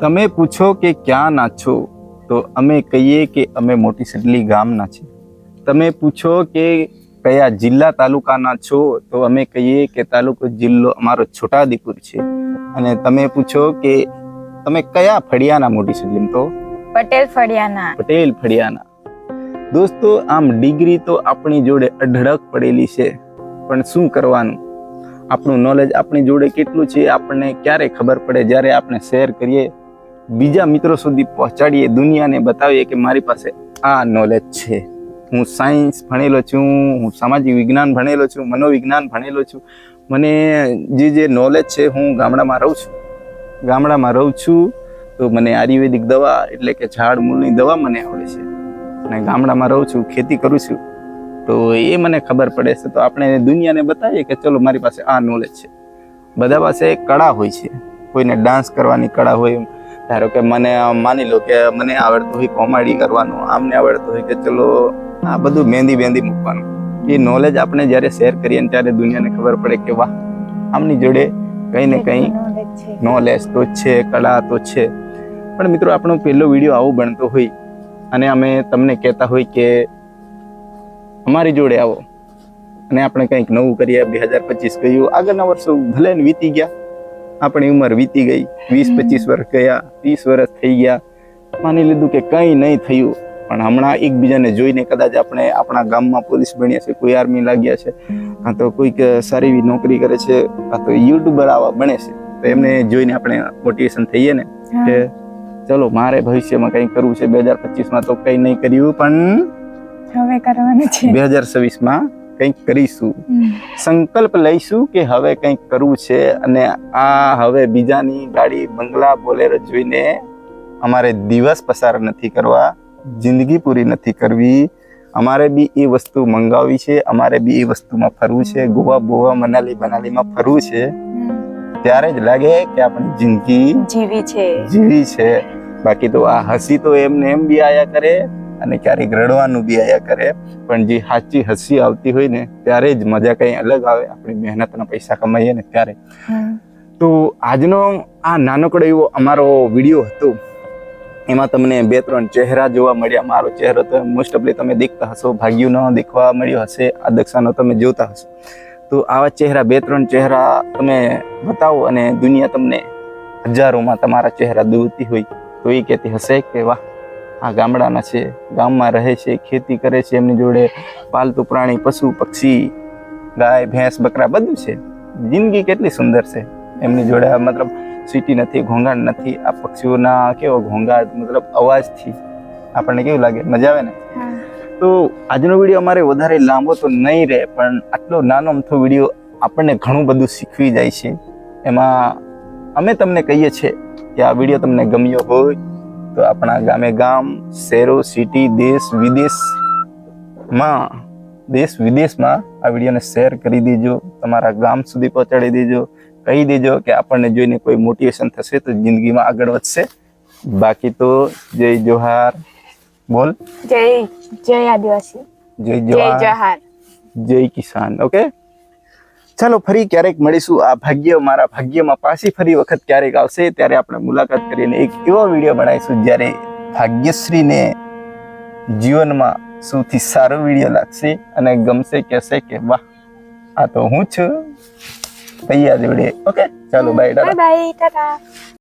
તમે પૂછો કે ક્યાં ના છો તો અમે કહીએ કે અમે મોટી સડલી ગામના છે તમે પૂછો કે કયા જિલ્લા તાલુકાના છો તો અમે કહીએ કે તાલુકો જિલ્લો અમારો છોટાઉદેપુર છે. અને તમે પૂછો કે તમે કયા ફળિયાના મોટી સડલી તો? પટેલ ફળિયાના. પટેલ ફળિયાના. દોસ્તો આમ ડિગ્રી તો આપણી જોડે અઢળક પડેલી છે પણ શું કરવાનું? આપણું નોલેજ આપણી જોડે કેટલું છે આપણને ક્યારે ખબર પડે? જ્યારે આપણે શેર કરીએ બીજા મિત્રો સુધી પહોંચાડીએ દુનિયાને બતાવીએ કે મારી પાસે આ નોલેજ છે. હું સાયન્સ ભણેલો છું, હું સામાજિક વિજ્ઞાન ભણેલો છું, મનોવિજ્ઞાન ભણેલો છું. મને જે જે નોલેજ છે, હું ગામડામાં રહું છું. ગામડામાં રહું છું તો મને આયુર્વેદિક દવા એટલે કે ઝાડ મૂળની દવા મને આવડે છે. અને ગામડામાં રહું છું, ખેતી કરું છું. તો એ મને ખબર પડે છે. તો આપણે દુનિયાને બતાવીએ કે ચલો મારી પાસે આ નોલેજ છે. બધા પાસે કળા હોય છે. કોઈને ડાન્સ કરવાની કળા હોય ધારો કે મને માની લો કે મને આવડતું હોય કોમેડી કરવાનું આમને આવડતું હોય કે ચલો આ બધું મહેંદી મહેંદી મૂકવાનું. એ નોલેજ આપણે જ્યારે શેર કરીએ ને ત્યારે દુનિયાને ખબર પડે કે વાહ આમની જોડે કંઈ ને કંઈ નોલેજ તો છે કળા તો છે. પણ મિત્રો આપણો પહેલો વીડિયો આવો બનતો હોય અને અમે તમને કહેતા હોય કે અમારી જોડે આવો. અને આપણે કંઈક નવું કરીએ બે હજાર પચીસ કહ્યું આગળના વર્ષો ભલે વીતી ગયા આપણી ઉંમર વીતી ગઈ. વીસ પચીસ વર્ષ ગયા ત્રીસ વર્ષ થઈ ગયા. માની લીધું કે કંઈ નહીં થયું. પણ હમણાં એકબીજાને જોઈને કદાચ આપણે આપણા ગામમાં પોલીસ બન્યા છે કોઈ આર્મી લાગ્યા છે કાં તો કોઈક સારી એવી નોકરી કરે છે કાં તો યુટ્યુબર આવા બને છે. તો એમને જોઈને આપણે મોટિવેશન થઈએ ને કે ચલો મારે ભવિષ્યમાં કંઈ કરવું છે. બે હજાર પચીસમાં તો કંઈ નહીં કર્યું પણ હવે કરવાનું છે. બે હજાર છવ્વીસમાં કંઈક કરીશું. સંકલ્પ લઈશું કે હવે કંઈક કરવું છે અને આ હવે બીજાની ગાડી બંગલા બોલેરો જોઈને અમારે દિવસ પસાર નથી કરવા જિંદગી પૂરી નથી કરવી. અમારે બી એ વસ્તુ મંગાવવી છે અમારે બી એ વસ્તુમાં ફરવું છે ગોવા બોવા મનાલી મનાલીમાં ફરવું છે. ત્યારે જ લાગે કે આપણી જિંદગી જીવી છે. જીવી છે. બાકી તો આ હસી તો એમને એમ બી આયા કરે અને ક્યારેક રડવાનું બી આયા કરે. પણ જે સાચી હસી આવતી હોય ને ત્યારે જ મજા કંઈ અલગ આવે. આપણી મહેનતના પૈસા કમાઈએ ને ત્યારે. તો આજનો આ નાનકડો એવો અમારો વીડિયો હતો. એમાં તમને બે ત્રણ ચહેરા જોવા મળ્યા. મારો ચહેરો તો મોસ્ટ ઓફલી તમે દેખતા હશો. ભાગ્યુનો દેખવા મળ્યો હશે. આ દક્ષાનો તમે જોતા હશો. તો આવા ચહેરા બે ત્રણ ચહેરા તમે બતાવો અને દુનિયા તમને હજારોમાં તમારા ચહેરા દોરતી હોય. તો એ કહેતી હશે કે વાહ આ ગામડાના છે ગામમાં રહે છે ખેતી કરે છે એમની જોડે પાલતુ પ્રાણી પશુ પક્ષી ગાય ભેંસ બકરા બધું છે. જિંદગી કેટલી સુંદર છે. એમની જોડે મતલબ સીટી નથી ઘોંઘાટ નથી. આ પક્ષીઓના કેવો ઘોંઘાટ મતલબ અવાજથી આપણને કેવું લાગે? મજા આવે ને? તો આજનો વીડિયો અમારે વધારે લાંબો તો નહીં રહે પણ આટલો નાનો અમથો વીડિયો આપણને ઘણું બધું શીખવી જાય છે. એમાં અમે તમને કહીએ છીએ કે આ વીડિયો તમને ગમ્યો હોય તો આપણા ગામે ગામ શહેરો સિટી દેશ વિદેશમાં દેશ વિદેશમાં આ વિડીયોને શેર કરી દેજો. તમારા ગામ સુધી પહોંચાડી દેજો. કહી દેજો કે આપણને જોઈને કોઈ મોટિવેશન થશે તો જિંદગીમાં આગળ વધશે. બાકી તો જય જોહાર. બોલ. જય જય આદિવાસી. જય જહાર. જય કિસાન. ઓકે ચાલો ફરી ક્યારેક મળીશું. આ ભાગ્ય મારા ભાગ્યમાં પાછી ફરી વખત ક્યારેક આવશે. ત્યારે આપણે મુલાકાત કરીને એક એવો વીડિયો બનાવીશું જ્યારે ભાગ્યશ્રીને જીવનમાં સૌથી સારો વીડિયો લાગશે અને ગમશે કહેશે કે વાહ આ તો હું છું. તૈયાર જોડે. ઓકે ચાલો બાય બાય ટાટા.